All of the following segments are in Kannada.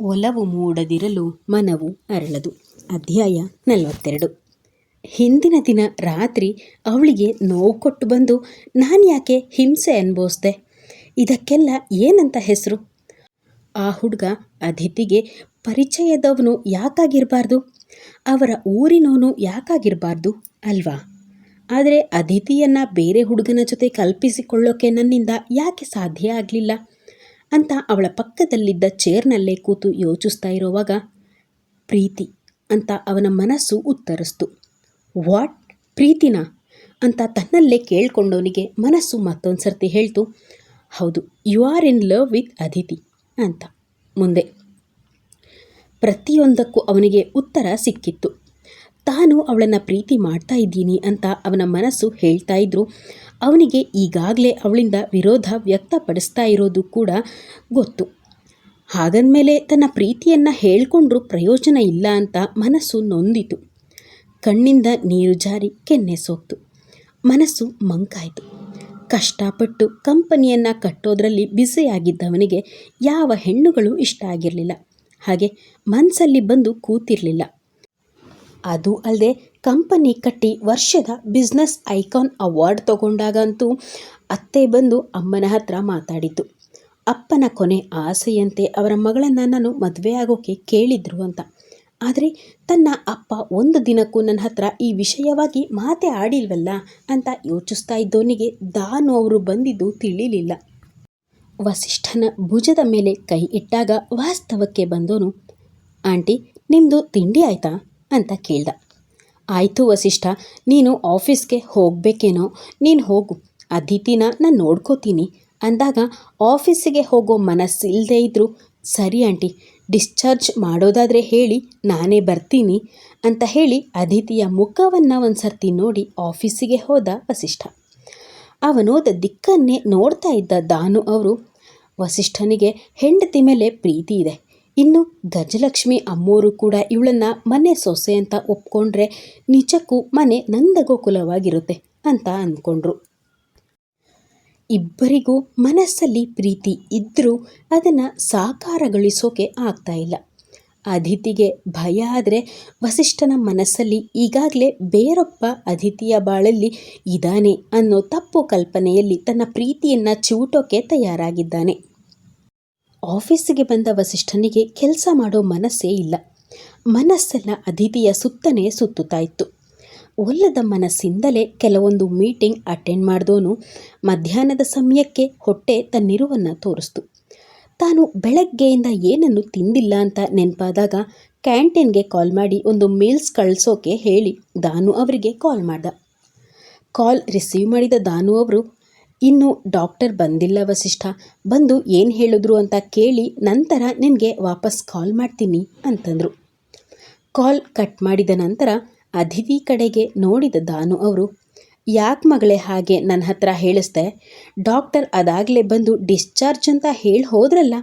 ಒಲವು ಮೂಡದಿರಲು ಮನವು ಅರಳದು. ಅಧ್ಯಾಯ ನಲವತ್ತೆರಡು. ಹಿಂದಿನ ದಿನ ರಾತ್ರಿ ಅವಳಿಗೆ ನೋವು ಕೊಟ್ಟು ಬಂದು, ನಾನು ಯಾಕೆ ಹಿಂಸೆ ಅನುಭವಿಸ್ದೆ? ಇದಕ್ಕೆಲ್ಲ ಏನಂತ ಹೆಸರು? ಆ ಹುಡುಗ ಅದಿತಿಗೆ ಪರಿಚಯದವನು ಯಾಕಾಗಿರಬಾರ್ದು? ಅವರ ಊರಿನವನು ಯಾಕಾಗಿರಬಾರ್ದು ಅಲ್ವಾ? ಆದರೆ ಅತಿಥಿಯನ್ನು ಬೇರೆ ಹುಡುಗನ ಜೊತೆ ಕಲ್ಪಿಸಿಕೊಳ್ಳೋಕೆ ನನ್ನಿಂದ ಯಾಕೆ ಸಾಧ್ಯ ಆಗಲಿಲ್ಲ? ಅಂತ ಅವಳ ಪಕ್ಕದಲ್ಲಿದ್ದ ಚೇರ್ನಲ್ಲೇ ಕೂತು ಯೋಚಿಸ್ತಾ ಇರುವಾಗ, ಪ್ರೀತಿ ಅಂತ ಅವನ ಮನಸ್ಸು ಉತ್ತರಿಸ್ತು. ವಾಟ್? ಪ್ರೀತಿನಾ? ಅಂತ ತನ್ನಲ್ಲೇ ಕೇಳ್ಕೊಂಡವನಿಗೆ ಮನಸ್ಸು ಮತ್ತೊಂದು ಸರ್ತಿ ಹೇಳ್ತು, ಹೌದು you are in love with Aditi ಅಂತ. ಮುಂದೆ. ಪ್ರತಿಯೊಂದಕ್ಕೂ ಅವನಿಗೆ ಉತ್ತರ ಸಿಕ್ಕಿತ್ತು. ತಾನು ಅವಳನ್ನು ಪ್ರೀತಿ ಮಾಡ್ತಾ ಇದ್ದೀನಿ ಅಂತ ಅವನ ಮನಸ್ಸು ಹೇಳ್ತಾ ಇದ್ರು. ಅವನಿಗೆ ಈಗಾಗಲೇ ಅವಳಿಂದ ವಿರೋಧ ವ್ಯಕ್ತಪಡಿಸ್ತಾ ಇರೋದು ಕೂಡ ಗೊತ್ತು. ಹಾಗಂದಮೇಲೆ ತನ್ನ ಪ್ರೀತಿಯನ್ನು ಹೇಳಿಕೊಂಡ್ರೂ ಪ್ರಯೋಜನ ಇಲ್ಲ ಅಂತ ಮನಸ್ಸು ನೊಂದಿತು. ಕಣ್ಣಿಂದ ನೀರು ಜಾರಿ ಕೆನ್ನೆ ಸೋಕ್ತು ಮನಸ್ಸು ಮಂಕಾಯಿತು. ಕಷ್ಟಪಟ್ಟು ಕಂಪನಿಯನ್ನು ಕಟ್ಟೋದ್ರಲ್ಲಿ ಬ್ಯುಸಿಯಾಗಿದ್ದವನಿಗೆ ಯಾವ ಹೆಣ್ಣುಗಳು ಇಷ್ಟ ಆಗಿರಲಿಲ್ಲ. ಹಾಗೆ ಮನಸ್ಸಲ್ಲಿ ಬಂದು ಕೂತಿರಲಿಲ್ಲ. ಅದು ಅಲ್ಲದೆ ಕಂಪನಿ ಕಟ್ಟಿ ವರ್ಷದ ಬಿಸ್ನೆಸ್ ಐಕಾನ್ ಅವಾರ್ಡ್ ತಗೊಂಡಾಗಂತೂ ಅತ್ತೆ ಬಂದು ಅಮ್ಮನ ಹತ್ರ ಮಾತಾಡಿತು ಅಪ್ಪನ ಕೊನೆ ಆಸೆಯಂತೆ ಅವರ ಮಗಳನ್ನು ನಾನು ಮದುವೆ ಆಗೋಕೆ ಕೇಳಿದ್ರು ಅಂತ. ಆದರೆ ತನ್ನ ಅಪ್ಪ ಒಂದು ದಿನಕ್ಕೂ ನನ್ನ ಹತ್ರ ಈ ವಿಷಯವಾಗಿ ಮಾತೆ ಆಡಿಲ್ವಲ್ಲ ಅಂತ ಯೋಚಿಸ್ತಾ ಇದ್ದವನಿಗೆ ದಾನು ಅವರು ಬಂದಿದ್ದು ತಿಳಿಲಿಲ್ಲ. ವಸಿಷ್ಠನ ಭುಜದ ಮೇಲೆ ಕೈ ಇಟ್ಟಾಗ ವಾಸ್ತವಕ್ಕೆ ಬಂದೋನು, ಆಂಟಿ ನಿಮ್ಮದು ತಿಂಡಿ ಆಯಿತಾ? ಅಂತ ಕೇಳ್ದ. ಆಯಿತು ವಸಿಷ್ಠ, ನೀನು ಆಫೀಸ್ಗೆ ಹೋಗಬೇಕೇನೋ? ನೀನು ಹೋಗು. ಅದಿತಿನ ನಾನು ನೋಡ್ಕೋತೀನಿ. ಅಂದಾಗ ಆಫೀಸಿಗೆ ಹೋಗೋ ಮನಸ್ಸಿಲ್ಲದೆ ಇದ್ದರೂ ಸರಿ ಆಂಟಿ, ಡಿಸ್ಚಾರ್ಜ್ ಮಾಡೋದಾದರೆ ಹೇಳಿ, ನಾನೇ ಬರ್ತೀನಿ ಅಂತ ಹೇಳಿ ಅದಿತಿಯ ಮುಖವನ್ನು ಒಂದು ಸರ್ತಿ ನೋಡಿ ಆಫೀಸಿಗೆ ಹೋದ ವಸಿಷ್ಠ. ಅವನೋದ ದಿಕ್ಕನ್ನೇ ನೋಡ್ತಾ ಇದ್ದ ದಾನು ಅವರು, ವಸಿಷ್ಠನಿಗೆ ಹೆಂಡತಿ ಮೇಲೆ ಪ್ರೀತಿ ಇದೆ. ಇನ್ನು ಗಜಲಕ್ಷ್ಮಿ ಅಮ್ಮೋರು ಕೂಡ ಇವಳನ್ನು ಮನೆ ಸೊಸೆ ಅಂತ ಒಪ್ಕೊಂಡ್ರೆ ನಿಜಕ್ಕೂ ಮನೆ ನಂದಗೋಕುಲವಾಗಿರುತ್ತೆ ಅಂತ ಅಂದ್ಕೊಂಡ್ರು. ಇಬ್ಬರಿಗೂ ಮನಸ್ಸಲ್ಲಿ ಪ್ರೀತಿ ಇದ್ದರೂ ಅದನ್ನು ಸಾಕಾರಗೊಳಿಸೋಕೆ ಆಗ್ತಾ ಇಲ್ಲ. ಅದಿತಿಗೆ ಭಯ ಆದರೆ ವಸಿಷ್ಠನ ಮನಸ್ಸಲ್ಲಿ ಈಗಾಗಲೇ ಬೇರೊಬ್ಬ ಅದಿತಿಯ ಬಾಳಲ್ಲಿ ಇದ್ದಾನೆ ಅನ್ನೋ ತಪ್ಪು ಕಲ್ಪನೆಯಲ್ಲಿ ತನ್ನ ಪ್ರೀತಿಯನ್ನು ಚಿವುಟೋಕೆ ತಯಾರಾಗಿದ್ದಾನೆ. ಆಫೀಸಿಗೆ ಬಂದ ವಸಿಷ್ಠನಿಗೆ ಕೆಲಸ ಮಾಡೋ ಮನಸ್ಸೇ ಇಲ್ಲ. ಮನಸ್ಸೆಲ್ಲ ಅತಿಥಿಯ ಸುತ್ತನೇ ಸುತ್ತುತ್ತಾ ಇತ್ತು. ಒಲ್ಲದ ಮನಸ್ಸಿಂದಲೇ ಕೆಲವೊಂದು ಮೀಟಿಂಗ್ ಅಟೆಂಡ್ ಮಾಡಿದವನು ಮಧ್ಯಾಹ್ನದ ಸಮಯಕ್ಕೆ ಹೊಟ್ಟೆ ತನ್ನಿರುವನ್ನು ತೋರಿಸ್ತು. ತಾನು ಬೆಳಗ್ಗೆಯಿಂದ ಏನನ್ನು ತಿಂದಿಲ್ಲ ಅಂತ ನೆನಪಾದಾಗ ಕ್ಯಾಂಟೀನ್ಗೆ ಕಾಲ್ ಮಾಡಿ ಒಂದು ಮೀಲ್ಸ್ ಕಳಿಸೋಕೆ ಹೇಳಿ ದಾನು ಅವರಿಗೆ ಕಾಲ್ ಮಾಡ್ದ. ಕಾಲ್ ರಿಸೀವ್ ಮಾಡಿದ ದಾನು ಅವರು ಇನ್ನು ಡಾಕ್ಟರ್ ಬಂದಿಲ್ಲ ವಸಿಷ್ಠ. ಬಂದು ಏನು ಹೇಳಿದ್ರು ಅಂತ ಕೇಳಿ ನಂತರ ನಿನಗೆ ವಾಪಸ್ ಕಾಲ್ ಮಾಡ್ತೀನಿ ಅಂತಂದರು. ಕಾಲ್ ಕಟ್ ಮಾಡಿದ ನಂತರ ಅದಿತಿ ಕಡೆಗೆ ನೋಡಿದ ದಾನು ಅವರು, ಯಾಕೆ ಮಗಳೇ ಹಾಗೆ ನನ್ನ ಹತ್ರ ಹೇಳಿಸ್ದೆ? ಡಾಕ್ಟರ್ ಅದಾಗಲೇ ಬಂದು ಡಿಸ್ಚಾರ್ಜ್ ಅಂತ ಹೇಳಿ ಹೋದ್ರಲ್ಲ.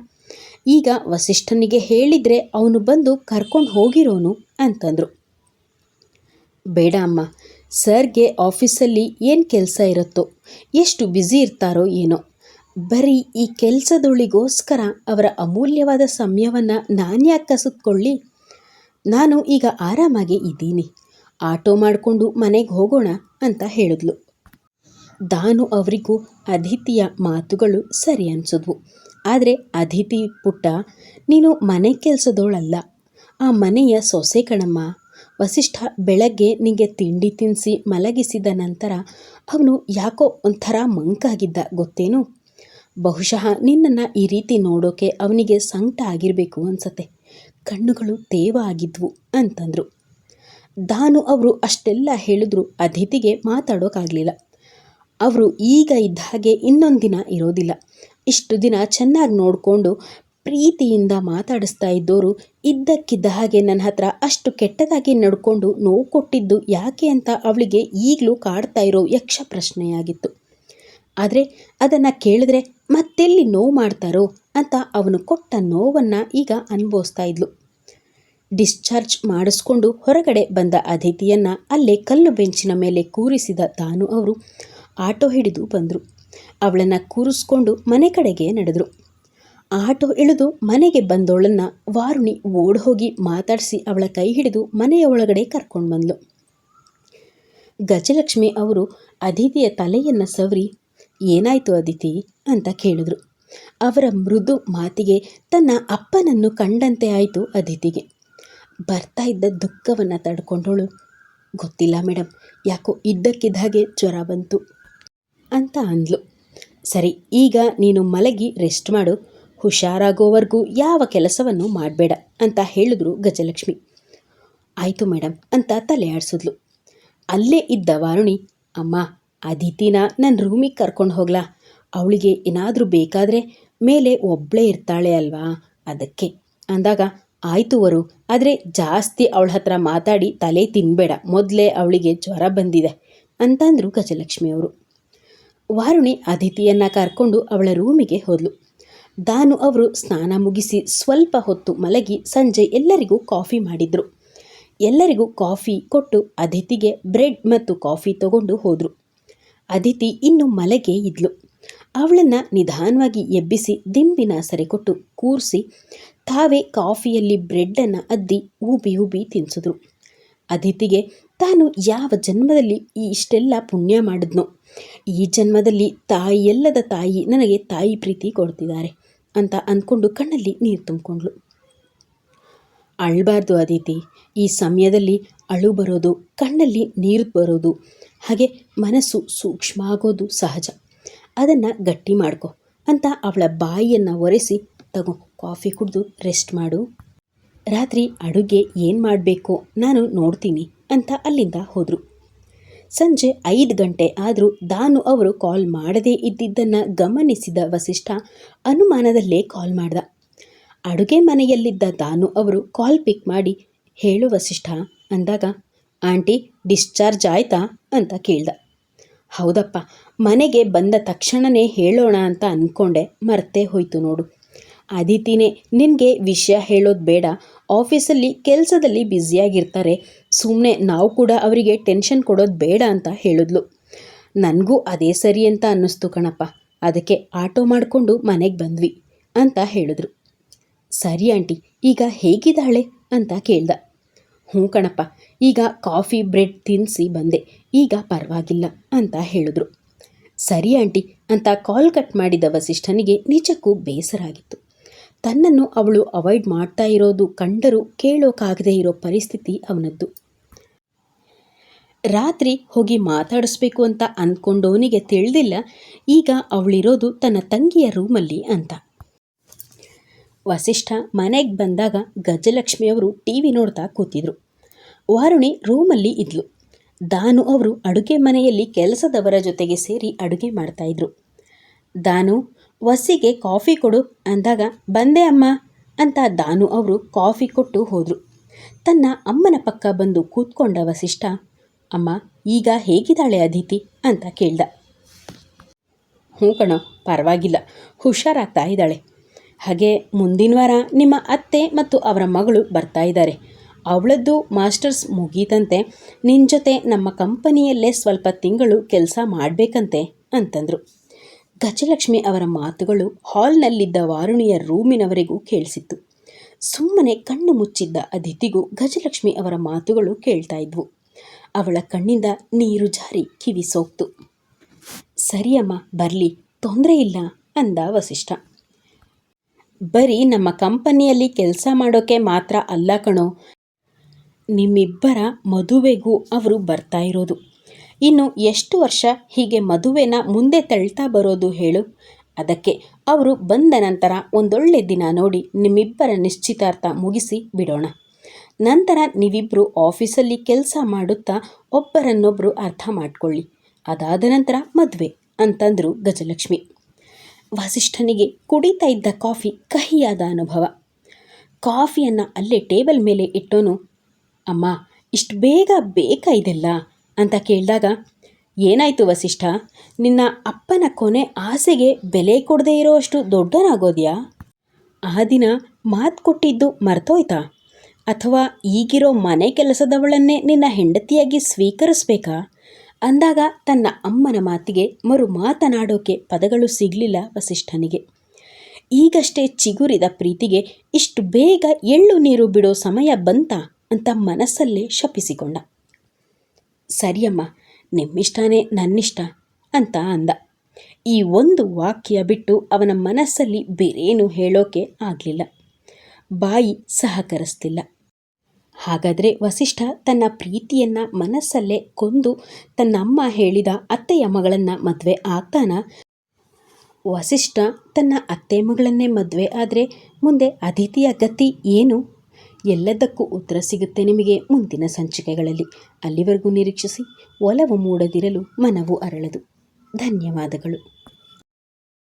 ಈಗ ವಸಿಷ್ಠನಿಗೆ ಹೇಳಿದರೆ ಅವನು ಬಂದು ಕರ್ಕೊಂಡು ಹೋಗಿರೋನು ಅಂತಂದರು. ಬೇಡ ಅಮ್ಮ, ಸರ್ಗೆ ಆಫೀಸಲ್ಲಿ ಏನು ಕೆಲಸ ಇರುತ್ತೋ ಎಷ್ಟು ಬ್ಯುಸಿ ಇರ್ತಾರೋ ಏನೋ. ಬರೀ ಈ ಕೆಲಸದೊಳಿಗೋಸ್ಕರ ಅವರ ಅಮೂಲ್ಯವಾದ ಸಮಯವನ್ನು ನಾನು ಯಾಕೆ ಕಸಿದ್ಕೊಳ್ಳಿ. ನಾನು ಈಗ ಆರಾಮಾಗಿ ಇದ್ದೀನಿ. ಆಟೋ ಮಾಡಿಕೊಂಡು ಮನೆಗೆ ಹೋಗೋಣ ಅಂತ ಹೇಳಿದ್ಲು. ದಾನು ಅವರಿಗೂ ಅದಿತಿಯ ಮಾತುಗಳು ಸರಿ ಅನಿಸಿದ್ವು. ಆದರೆ ಅದಿತಿ ಪುಟ್ಟ, ನೀನು ಮನೆ ಕೆಲಸದೋಳಲ್ಲ. ಆ ಮನೆಯ ಸೊಸೆ ಕಣಮ್ಮ. ವಸಿಷ್ಠ ಬೆಳಗ್ಗೆ ನಿಂಗೆ ತಿಂಡಿ ತಿನ್ನಿಸಿ ಮಲಗಿಸಿದ ನಂತರ ಅವನು ಯಾಕೋ ಒಂಥರ ಮಂಕಾಗಿದ್ದ ಗೊತ್ತೇನು? ಬಹುಶಃ ನಿನ್ನನ್ನು ಈ ರೀತಿ ನೋಡೋಕೆ ಅವನಿಗೆ ಸಂಕಟ ಆಗಿರಬೇಕು ಅನ್ಸತ್ತೆ. ಕಣ್ಣುಗಳು ತೇವ ಆಗಿದ್ವು ಅಂತಂದರು. ದಾನು ಅವರು ಅಷ್ಟೆಲ್ಲ ಹೇಳಿದ್ರು ಅತಿಥಿಗೆ ಮಾತಾಡೋಕ್ಕಾಗಲಿಲ್ಲ ಅವರು ಈಗ ಇದ್ದ ಹಾಗೆ ಇನ್ನೊಂದು ದಿನ ಇರೋದಿಲ್ಲ. ಇಷ್ಟು ದಿನ ಚೆನ್ನಾಗಿ ನೋಡಿಕೊಂಡು ಪ್ರೀತಿಯಿಂದ ಮಾತಾಡಿಸ್ತಾ ಇದ್ದವರು ಇದ್ದಕ್ಕಿದ್ದ ಹಾಗೆ ನನ್ನ ಹತ್ರ ಅಷ್ಟು ಕೆಟ್ಟದಾಗಿ ನಡ್ಕೊಂಡು ನೋವು ಕೊಟ್ಟಿದ್ದು ಯಾಕೆ ಅಂತ ಅವಳಿಗೆ ಈಗಲೂ ಕಾಡ್ತಾ ಇರೋ ಯಕ್ಷ ಪ್ರಶ್ನೆಯಾಗಿತ್ತು. ಆದರೆ ಅದನ್ನು ಕೇಳಿದ್ರೆ ಮತ್ತೆಲ್ಲಿ ನೋವು ಮಾಡ್ತಾರೋ ಅಂತ ಅವನು ಕೊಟ್ಟ ನೋವನ್ನು ಈಗ ಅನುಭವಿಸ್ತಾ ಇದ್ಲು. ಡಿಸ್ಚಾರ್ಜ್ ಮಾಡಿಸ್ಕೊಂಡು ಹೊರಗಡೆ ಬಂದ ಅತಿಥಿಯನ್ನು ಅಲ್ಲೇ ಕಲ್ಲು ಬೆಂಚಿನ ಮೇಲೆ ಕೂರಿಸಿದ ತಾನು ಅವರು ಆಟೋ ಹಿಡಿದು ಬಂದರು. ಅವಳನ್ನು ಕೂರಿಸ್ಕೊಂಡು ಮನೆ ಕಡೆಗೆ ನಡೆದರು. ಆಟೋ ಇಳಿದು ಮನೆಗೆ ಬಂದವಳನ್ನು ವಾರುಣಿ ಓಡ್ ಹೋಗಿ ಮಾತಾಡಿಸಿ ಅವಳ ಕೈ ಹಿಡಿದು ಮನೆಯ ಒಳಗಡೆ ಕರ್ಕೊಂಡು ಬಂದ್ಲು. ಗಜಲಕ್ಷ್ಮಿ ಅವರು ಅದಿತಿಯ ತಲೆಯನ್ನು ಸವರಿ, ಏನಾಯಿತು ಅದಿತಿ? ಅಂತ ಕೇಳಿದ್ರು. ಅವರ ಮೃದು ಮಾತಿಗೆ ತನ್ನ ಅಪ್ಪನನ್ನು ಕಂಡಂತೆ ಆಯಿತು ಅದಿತಿಗೆ. ಬರ್ತಾ ಇದ್ದ ದುಃಖವನ್ನು ತಡ್ಕೊಂಡವಳು ಗೊತ್ತಿಲ್ಲ ಮೇಡಮ್ ಯಾಕೋ ಇದ್ದಕ್ಕಿದ್ದ ಹಾಗೆ ಜ್ವರ ಬಂತು ಅಂತ ಅಂದ್ಲು. ಸರಿ, ಈಗ ನೀನು ಮಲಗಿ ರೆಸ್ಟ್ ಮಾಡು. ಹುಷಾರಾಗೋವರೆಗೂ ಯಾವ ಕೆಲಸವನ್ನು ಮಾಡಬೇಡ ಅಂತ ಹೇಳಿದ್ರು ಗಜಲಕ್ಷ್ಮಿ. ಆಯಿತು ಮೇಡಮ್ ಅಂತ ತಲೆ ಆಡಿಸಿದ್ಲು ಅಲ್ಲೇ ಇದ್ದ ವಾರುಣಿ, ಅಮ್ಮ, ಅದಿತಿನ ನನ್ನ ರೂಮಿಗೆ ಕರ್ಕೊಂಡು ಹೋಗ್ಲಾ. ಅವಳಿಗೆ ಏನಾದರೂ ಬೇಕಾದರೆ ಮೇಲೆ ಒಬ್ಬಳೇ ಇರ್ತಾಳೆ ಅಲ್ವಾ, ಅದಕ್ಕೆ. ಅಂದಾಗ, ಆಯಿತು ವರು, ಆದರೆ ಜಾಸ್ತಿ ಅವಳ ಹತ್ರ ಮಾತಾಡಿ ತಲೆ ತಿನ್ನಬೇಡ ಮೊದಲೇ ಅವಳಿಗೆ ಜ್ವರ ಬಂದಿದೆ ಅಂತಂದರು ಗಜಲಕ್ಷ್ಮಿ ಅವರು ವಾರುಣಿ ಅದಿತಿಯನ್ನು ಕರ್ಕೊಂಡು ಅವಳ ರೂಮಿಗೆ ಹೋದಳು ದಾನು ಅವರು ಸ್ನಾನ ಮುಗಿಸಿ ಸ್ವಲ್ಪ ಹೊತ್ತು ಮಲಗಿ ಸಂಜೆ ಎಲ್ಲರಿಗೂ ಕಾಫಿ ಮಾಡಿದರು. ಎಲ್ಲರಿಗೂ ಕಾಫಿ ಕೊಟ್ಟು ಅದಿತಿಗೆ ಬ್ರೆಡ್ ಮತ್ತು ಕಾಫಿ ತಗೊಂಡು ಹೋದರು. ಅದಿತಿ ಇನ್ನು ಮಲಗೆ ಇದ್ಲು. ಅವಳನ್ನು ನಿಧಾನವಾಗಿ ಎಬ್ಬಿಸಿ ದಿಂಬಿನ ಸರಿ ಕೊಟ್ಟು ಕೂರಿಸಿ ತಾವೇ ಕಾಫಿಯಲ್ಲಿ ಬ್ರೆಡ್ಡನ್ನು ಅದ್ದಿ ಉಬಿ ಊಬಿ ತಿನ್ಸಿದ್ರು. ಅದಿತಿಗೆ ತಾನು ಯಾವ ಜನ್ಮದಲ್ಲಿ ಈ ಇಷ್ಟೆಲ್ಲ ಪುಣ್ಯ ಮಾಡಿದ್ನೋ, ಈ ಜನ್ಮದಲ್ಲಿ ತಾಯಿಯಲ್ಲದ ತಾಯಿ ನನಗೆ ತಾಯಿ ಪ್ರೀತಿ ಕೊಡ್ತಿದ್ದಾರೆ. ಅಂತ ಅಂದ್ಕೊಂಡು ಕಣ್ಣಲ್ಲಿ ನೀರು ತುಂಬಿಕೊಂಡ್ಳು. ಅಳಬಾರ್ದು ಅದಿತಿ ಈ ಸಮಯದಲ್ಲಿ ಅಳು ಬರೋದು, ಕಣ್ಣಲ್ಲಿ ನೀರು ಬರೋದು, ಹಾಗೆ ಮನಸ್ಸು ಸೂಕ್ಷ್ಮ ಆಗೋದು ಸಹಜ. ಅದನ್ನು ಗಟ್ಟಿ ಮಾಡ್ಕೊ ಅಂತ ಅವಳ ಬಾಯಿಯನ್ನು ಒರೆಸಿ, ತಗೋ, ಕಾಫಿ ಕುಡಿದು ರೆಸ್ಟ್ ಮಾಡು. ರಾತ್ರಿ ಅಡುಗೆ ಏನು ಮಾಡಬೇಕು ನಾನು ನೋಡ್ತೀನಿ ಅಂತ ಅಲ್ಲಿಂದ ಹೋದರು. ಸಂಜೆ ಐದು ಗಂಟೆ ಆದರೂ ದಾನು ಅವರು ಕಾಲ್ ಮಾಡದೇ ಇದ್ದಿದ್ದನ್ನು ಗಮನಿಸಿದ ವಸಿಷ್ಠ ಅನುಮಾನದಲ್ಲೇ ಕಾಲ್ ಮಾಡ್ದ. ಅಡುಗೆ ಮನೆಯಲ್ಲಿದ್ದ ದಾನು ಅವರು ಕಾಲ್ ಪಿಕ್ ಮಾಡಿ, ಹೇಳು ವಸಿಷ್ಠ, ಅಂದಾಗ, ಆಂಟಿ, ಡಿಸ್ಚಾರ್ಜ್ ಆಯ್ತಾ? ಅಂತ ಕೇಳ್ದ. ಹೌದಪ್ಪ, ಮನೆಗೆ ಬಂದ ತಕ್ಷಣವೇ ಹೇಳೋಣ ಅಂತ ಅಂದ್ಕೊಂಡೆ ಮರ್ತೇ ಹೋಯ್ತು ನೋಡು. ಅದಿತಿನೇ ನಿನಗೆ ವಿಷಯ ಹೇಳೋದು ಬೇಡ. ಆಫೀಸಲ್ಲಿ ಕೆಲಸದಲ್ಲಿ ಬ್ಯುಸಿಯಾಗಿರ್ತಾರೆ. ಸುಮ್ಮನೆ ನಾವು ಕೂಡ ಅವರಿಗೆ ಟೆನ್ಷನ್ ಕೊಡೋದು ಬೇಡ ಅಂತ ಹೇಳಿದ್ಲು. ನನಗೂ ಅದೇ ಸರಿ ಅಂತ ಅನ್ನಿಸ್ತು ಕಣಪ್ಪ. ಅದಕ್ಕೆ ಆಟೋ ಮಾಡಿಕೊಂಡು ಮನೆಗೆ ಬಂದ್ವಿ ಅಂತ ಹೇಳಿದ್ರು. ಸರಿ ಆಂಟಿ, ಈಗ ಹೇಗಿದ್ದಾಳೆ ಅಂತ ಕೇಳ್ದ. ಹ್ಞೂ ಕಣಪ್ಪ, ಈಗ ಕಾಫಿ, ಬ್ರೆಡ್ ತಿನ್ನಿಸಿ ಬಂದೆ. ಈಗ ಪರವಾಗಿಲ್ಲ ಅಂತ ಹೇಳಿದ್ರು. ಸರಿ ಆಂಟಿ, ಅಂತ ಕಾಲ್ ಕಟ್ ಮಾಡಿದ ವಸಿಷ್ಠನಿಗೆ ನಿಜಕ್ಕೂ ಬೇಸರ ಆಗಿತ್ತು. ತನ್ನನ್ನು ಅವಳು ಅವಾಯ್ಡ್ ಮಾಡ್ತಾ ಇರೋದು ಕಂಡರೂ ಕೇಳೋಕ್ಕಾಗದೇ ಇರೋ ಪರಿಸ್ಥಿತಿ ಅವನದ್ದು. ರಾತ್ರಿ ಹೋಗಿ ಮಾತಾಡಿಸ್ಬೇಕು ಅಂತ ಅಂದ್ಕೊಂಡವನಿಗೆ ತಿಳಿದಿಲ್ಲ, ಈಗ ಅವಳಿರೋದು ತನ್ನ ತಂಗಿಯ ರೂಮಲ್ಲಿ ಅಂತ. ವಸಿಷ್ಠ ಮನೆಗೆ ಬಂದಾಗ ಗಜಲಕ್ಷ್ಮಿಯವರು ಟಿ ವಿ ನೋಡ್ತಾ ಕೂತಿದ್ರು. ವಾರುಣಿ ರೂಮಲ್ಲಿ ಇದ್ಲು. ದಾನು ಅವರು ಅಡುಗೆ ಮನೆಯಲ್ಲಿ ಕೆಲಸದವರ ಜೊತೆಗೆ ಸೇರಿ ಅಡುಗೆ ಮಾಡ್ತಾಯಿದ್ರು ದಾನು ವಸಿಗೆ ಕಾಫಿ ಕೊಡು ಅಂದಾಗ, ಬಂದೆ ಅಮ್ಮ ಅಂತ ದಾನು ಅವರು ಕಾಫಿ ಕೊಟ್ಟು ಹೋದರು. ತನ್ನ ಅಮ್ಮನ ಪಕ್ಕ ಬಂದು ಕೂತ್ಕೊಂಡ ವಸಿಷ್ಠ ಅಮ್ಮ, ಈಗ ಹೇಗಿದ್ದಾಳೆ ಅದಿತಿ? ಅಂತ ಕೇಳ್ದ. ಹ್ಞೂ ಕಣೋ, ಪರವಾಗಿಲ್ಲ. ಹುಷಾರಾಗ್ತಾ ಇದ್ದಾಳೆ. ಹಾಗೆ ಮುಂದಿನ ವಾರ ನಿಮ್ಮ ಅತ್ತೆ ಮತ್ತು ಅವರ ಮಗಳು ಬರ್ತಾ ಇದ್ದಾರೆ. ಅವಳದ್ದು ಮಾಸ್ಟರ್ಸ್ ಮುಗೀತಂತೆ. ನಿನ್ನ ಜೊತೆ ನಮ್ಮ ಕಂಪನಿಯಲ್ಲೇ ಸ್ವಲ್ಪ ತಿಂಗಳು ಕೆಲಸ ಮಾಡಬೇಕಂತೆ, ಅಂತಂದರು. ಗಜಲಕ್ಷ್ಮಿ ಅವರ ಮಾತುಗಳು ಹಾಲ್ನಲ್ಲಿದ್ದ ವಾರುಣಿಯ ರೂಮಿನವರೆಗೂ ಕೇಳಿಸಿತ್ತು. ಸುಮ್ಮನೆ ಕಣ್ಣು ಮುಚ್ಚಿದ್ದ ಅದಿತಿಗೂ ಗಜಲಕ್ಷ್ಮಿ ಅವರ ಮಾತುಗಳು ಕೇಳ್ತಾ ಇದ್ವು. ಅವಳ ಕಣ್ಣಿಂದ ನೀರು ಜಾರಿ ಕಿವಿ ಸೋಕ್ತು ಸರಿಯಮ್ಮ, ಬರಲಿ, ತೊಂದರೆ ಇಲ್ಲ ಅಂದ ವಸಿಷ್ಠ. ಬರೀ ನಮ್ಮ ಕಂಪನಿಯಲ್ಲಿ ಕೆಲಸ ಮಾಡೋಕೆ ಮಾತ್ರ ಅಲ್ಲ ಕಣೋ. ನಿಮ್ಮಿಬ್ಬರ ಮದುವೆಗೂ ಅವರು ಬರ್ತಾ ಇರೋದು. ಇನ್ನು ಎಷ್ಟು ವರ್ಷ ಹೀಗೆ ಮದುವೆನ ಮುಂದೆ ತಳ್ತಾ ಬರೋದು ಹೇಳು. ಅದಕ್ಕೆ ಅವರು ಬಂದ ನಂತರ ಒಂದೊಳ್ಳೆ ದಿನ ನೋಡಿ ನಿಮ್ಮಿಬ್ಬರ ನಿಶ್ಚಿತಾರ್ಥ ಮುಗಿಸಿ ಬಿಡೋಣ. ನಂತರ ನೀವಿಬ್ಬರು ಆಫೀಸಲ್ಲಿ ಕೆಲಸ ಮಾಡುತ್ತಾ ಒಬ್ಬರನ್ನೊಬ್ಬರು ಅರ್ಥ ಮಾಡಿಕೊಳ್ಳಿ. ಅದಾದ ನಂತರ ಮದುವೆ ಅಂತಂದರು ಗಜಲಕ್ಷ್ಮಿ. ವಸಿಷ್ಠನಿಗೆ ಕುಡಿತಾ ಇದ್ದ ಕಾಫಿ ಕಹಿಯಾದ ಅನುಭವ. ಕಾಫಿಯನ್ನು ಅಲ್ಲೇ ಟೇಬಲ್ ಮೇಲೆ ಇಟ್ಟೋನು, ಅಮ್ಮ, ಇಷ್ಟು ಬೇಗ ಬೇಕಾ ಇದೆಲ್ಲ? ಅಂತ ಕೇಳಿದಾಗ, ಏನಾಯಿತು ವಸಿಷ್ಠ, ನಿನ್ನ ಅಪ್ಪನ ಕೊನೆ ಆಸೆಗೆ ಬೆಲೆ ಕೊಡದೇ ಇರೋಷ್ಟು ದೊಡ್ಡನಾಗೋದ್ಯಾ? ಆ ದಿನ ಮಾತು ಕೊಟ್ಟಿದ್ದು ಮರ್ತೋಯ್ತಾ? ಅಥವಾ ಈಗಿರೋ ಮನೆ ಕೆಲಸದವಳನ್ನೇ ನಿನ್ನ ಹೆಂಡತಿಯಾಗಿ ಸ್ವೀಕರಿಸ್ಬೇಕಾ? ಅಂದಾಗ ತನ್ನ ಅಮ್ಮನ ಮಾತಿಗೆ ಮರು ಮಾತನಾಡೋಕೆ ಪದಗಳು ಸಿಗಲಿಲ್ಲ ವಸಿಷ್ಠನಿಗೆ. ಈಗಷ್ಟೇ ಚಿಗುರಿದ ಪ್ರೀತಿಗೆ ಇಷ್ಟು ಬೇಗ ಎಳ್ಳು ನೀರು ಬಿಡೋ ಸಮಯ ಬಂತ? ಅಂತ ಮನಸ್ಸಲ್ಲೇ ಶಪಿಸಿಕೊಂಡ. ಸರಿಯಮ್ಮ, ನಿಮ್ಮಿಷ್ಟನೇ ನನ್ನಿಷ್ಟ ಅಂತ ಅಂದ. ಈ ಒಂದು ವಾಕ್ಯ ಬಿಟ್ಟು ಅವನ ಮನಸ್ಸಲ್ಲಿ ಬೇರೇನು ಹೇಳೋಕೆ ಆಗಲಿಲ್ಲ. ಬಾಯಿ ಸಹಕರಿಸ್ತಿಲ್ಲ. ಹಾಗಾದರೆ ವಸಿಷ್ಠ ತನ್ನ ಪ್ರೀತಿಯನ್ನು ಮನಸ್ಸಲ್ಲೇ ಕೊಂದು ತನ್ನಮ್ಮ ಹೇಳಿದ ಅತ್ತೆಯ ಮಗಳನ್ನು ಮದುವೆ ಆಗ್ತಾನ? ವಸಿಷ್ಠ ತನ್ನ ಅತ್ತೆ ಮಗಳನ್ನೇ ಮದುವೆ ಆದರೆ ಮುಂದೆ ಅದಿತಿಯ ಗತಿ ಏನು? ಎಲ್ಲದಕ್ಕೂ ಉತ್ತರ ಸಿಗುತ್ತೆ ನಿಮಗೆ ಮುಂದಿನ ಸಂಚಿಕೆಗಳಲ್ಲಿ. ಅಲ್ಲಿವರೆಗೂ ನಿರೀಕ್ಷಿಸಿ ಒಲವು ಮೂಡದಿರಲು ಮನವು ಅರಳದು. ಧನ್ಯವಾದಗಳು.